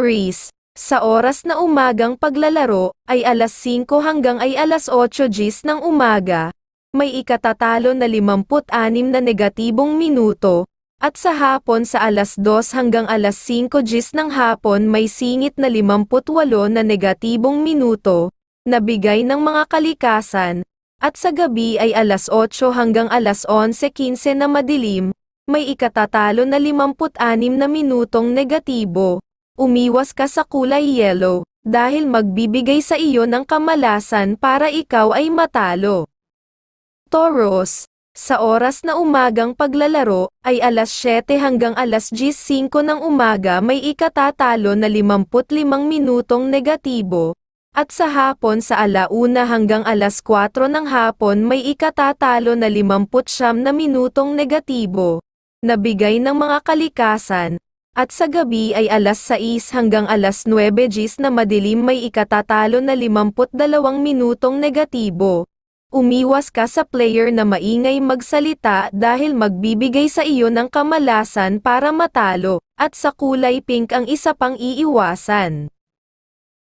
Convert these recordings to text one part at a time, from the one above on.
Aries, sa oras na umagang paglalaro, ay alas 5 hanggang ay alas 8 gis ng umaga, may ikatatalo na 56 na negatibong minuto, at sa hapon sa alas 2 hanggang alas 5 gis ng hapon may singit na 58 na negatibong minuto, na bigay ng mga kalikasan, at sa gabi ay alas 8 hanggang alas 11.15 na madilim, may ikatatalo na 56 na minutong negatibo. Umiwas ka sa kulay yellow, dahil magbibigay sa iyo ng kamalasan para ikaw ay matalo. Taurus, sa oras na umagang paglalaro, ay alas 7 hanggang alas 10.05 ng umaga may ikatatalo na 55 minutong negatibo, at sa hapon sa alauna hanggang alas 4 ng hapon may ikatatalo na 59 na minutong negatibo, na bigay ng mga kalikasan, at sa gabi ay alas 6 hanggang alas 9 gis na madilim may ikatatalo na 52 minutong negatibo. Umiwas ka sa player na maingay magsalita dahil magbibigay sa iyo ng kamalasan para matalo, at sa kulay pink ang isa pang iiwasan.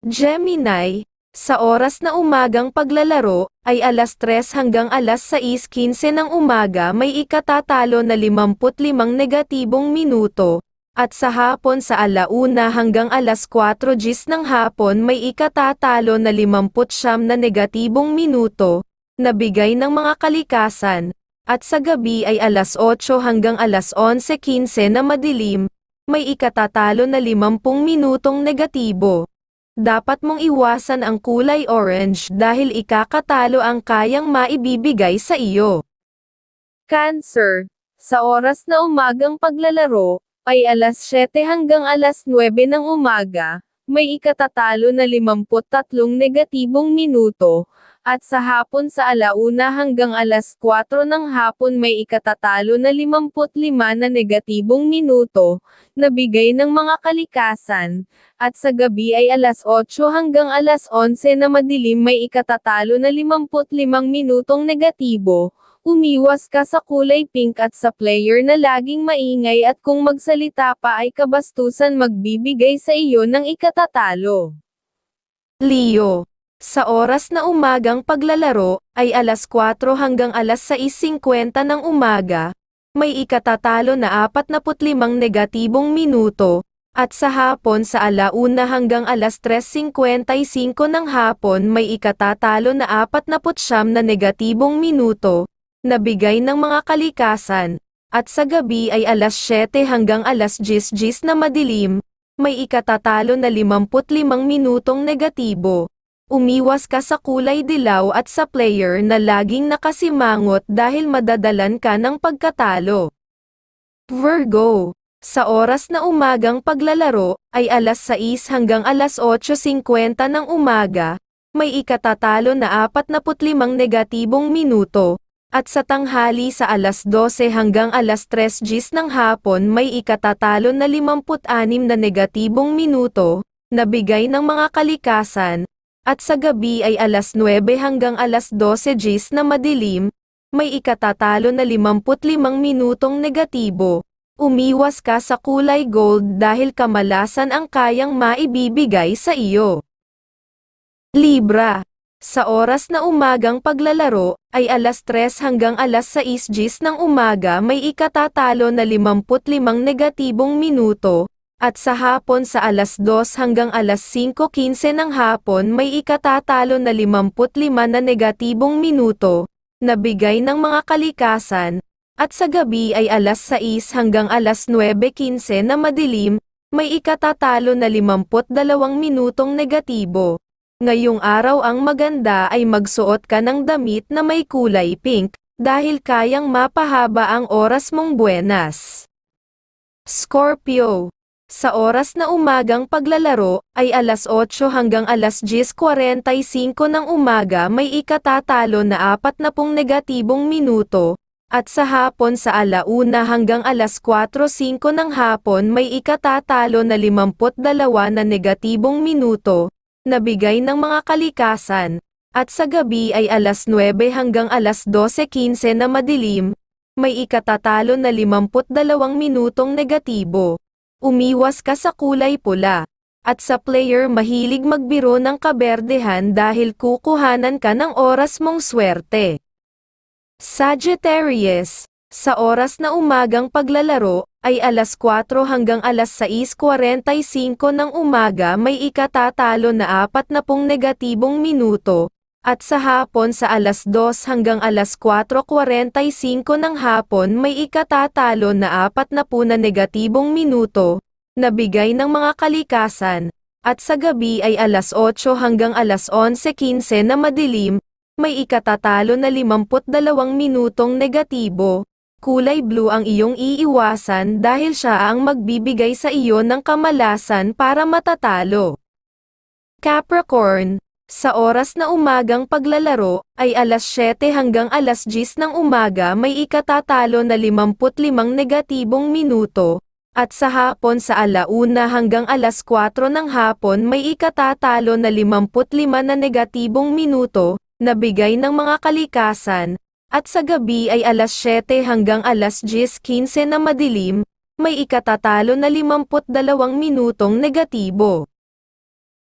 Gemini, sa oras na umagang paglalaro, ay alas 3 hanggang alas 6.15 ng umaga may ikatatalo na 55 negatibong minuto, at sa hapon sa alauna hanggang alas 4 gis ng hapon may ikatatalo na 59 na negatibong minuto, na bigay ng mga kalikasan, at sa gabi ay alas 8 hanggang alas 11.15 na madilim, may ikatatalo na 50 minutong negatibo. Dapat mong iwasan ang kulay orange dahil ikakatalo ang kayang maibibigay sa iyo. Cancer, sa oras na umagang paglalaro, ay alas 7 hanggang alas 9 ng umaga, may ikatatalo na 53 negatibong minuto, at sa hapon sa alauna hanggang alas 4 ng hapon may ikatatalo na 55 na negatibong minuto, na bigay ng mga kalikasan, at sa gabi ay alas 8 hanggang alas 11 na madilim may ikatatalo na 55 minutong negatibo, Umiwas ka sa kulay pink at sa player na laging maingay at kung magsalita pa ay kabastusan magbibigay sa iyo ng ikatatalo. Leo, sa oras na umagang paglalaro, ay alas 4 hanggang alas 6.50 ng umaga, may ikatatalo na 45 negatibong minuto, at sa hapon sa alauna hanggang alas 3.55 ng hapon may ikatatalo na 49 na negatibong minuto, na bigay ng mga kalikasan, at sa gabi ay alas 7 hanggang alas 10 gis na madilim, may ikatatalo na 55 minutong negatibo. Umiwas ka sa kulay dilaw at sa player na laging nakasimangot dahil madadalan ka ng pagkatalo. Virgo, sa oras na umagang paglalaro, ay alas 6 hanggang alas 8.50 ng umaga, may ikatatalo na 45 negatibong minuto, at sa tanghali sa alas 12 hanggang alas 3 gis ng hapon may ikatatalo na 56 na negatibong minuto, na bigay ng mga kalikasan, at sa gabi ay alas 9 hanggang alas 12 gis na madilim, may ikatatalo na 55 minutong negatibo. Umiwas ka sa kulay gold dahil kamalasan ang kayang maibibigay sa iyo. Libra sa oras na umagang paglalaro, ay alas 3 hanggang alas 6 gis ng umaga may ikatatalo na 55 negatibong minuto, at sa hapon sa alas 2 hanggang alas 5.15 ng hapon may ikatatalo na 55 na negatibong minuto, na bigay ng mga kalikasan, at sa gabi ay alas 6 hanggang alas 9.15 na madilim, may ikatatalo na 52 minutong negatibo. Ngayong araw ang maganda ay magsuot ka ng damit na may kulay pink, dahil kayang mapahaba ang oras mong buenas. Scorpio. Sa oras na umagang paglalaro, ay alas 8 hanggang alas 10.45 ng umaga may ikatatalo na 40 negatibong minuto, at sa hapon sa alauna hanggang alas 4.05 ng hapon may ikatatalo na 52 na negatibong minuto, na bigay ng mga kalikasan, at sa gabi ay alas 9 hanggang alas 12.15 na madilim, may ikatatalo na 52 minutong negatibo. Umiwas ka sa kulay pula, at sa player mahilig magbiro ng kaberdehan dahil kukuhanan ka ng oras mong swerte. Sagittarius, sa oras na umagang paglalaro, ay alas 4 hanggang alas 6.45 ng umaga may ikatatalo na 40 negatibong minuto, at sa hapon sa alas 2 hanggang alas 4.45 ng hapon may ikatatalo na 40 na negatibong minuto, na bigay ng mga kalikasan, at sa gabi ay alas 8 hanggang alas 11.15 na madilim, may ikatatalo na 52 minutong negatibo, kulay blue ang iyong iiwasan dahil siya ang magbibigay sa iyo ng kamalasan para matatalo. Capricorn, sa oras na umagang paglalaro, ay alas 7 hanggang alas 10 ng umaga may ikatatalo na 55 negatibong minuto, at sa hapon sa alauna hanggang alas 4 ng hapon may ikatatalo na 55 na negatibong minuto, na bigay ng mga kalikasan, at sa gabi ay alas 7 hanggang alas 10.15 na madilim, may ikatatalo na 52 minutong negatibo.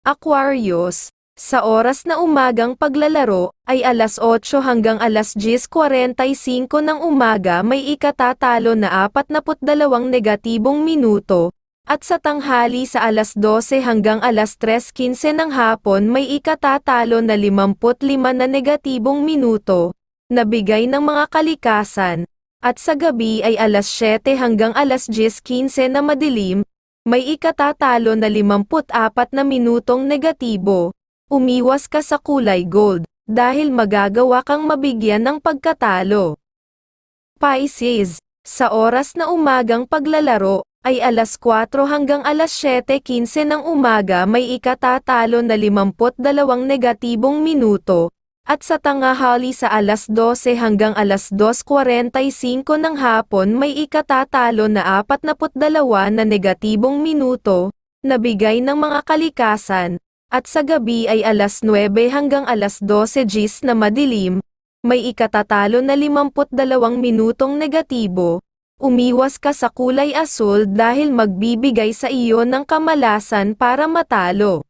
Aquarius, sa oras na umagang paglalaro, ay alas 8 hanggang alas 10.45 ng umaga may ikatatalo na 42 negatibong minuto, at sa tanghali sa alas 12 hanggang alas 3.15 ng hapon may ikatatalo na 55 na negatibong minuto, na bigay ng mga kalikasan, at sa gabi ay alas 7 hanggang alas 10.15 na madilim, may ikatatalo na 54 na minutong negatibo, umiwas ka sa kulay gold, dahil magagawa kang mabigyan ng pagkatalo. Pisces, sa oras na umagang paglalaro, ay alas 4 hanggang alas 7.15 ng umaga may ikatatalo na 52 negatibong minuto, at sa tangahali sa alas 12 hanggang alas 2.45 ng hapon may ikatatalo na 42 na negatibong minuto, na bigay ng mga kalikasan, at sa gabi ay alas 9 hanggang alas 12 gis na madilim, may ikatatalo na 52 minutong negatibo, umiwas ka sa kulay asul dahil magbibigay sa iyo ng kamalasan para matalo.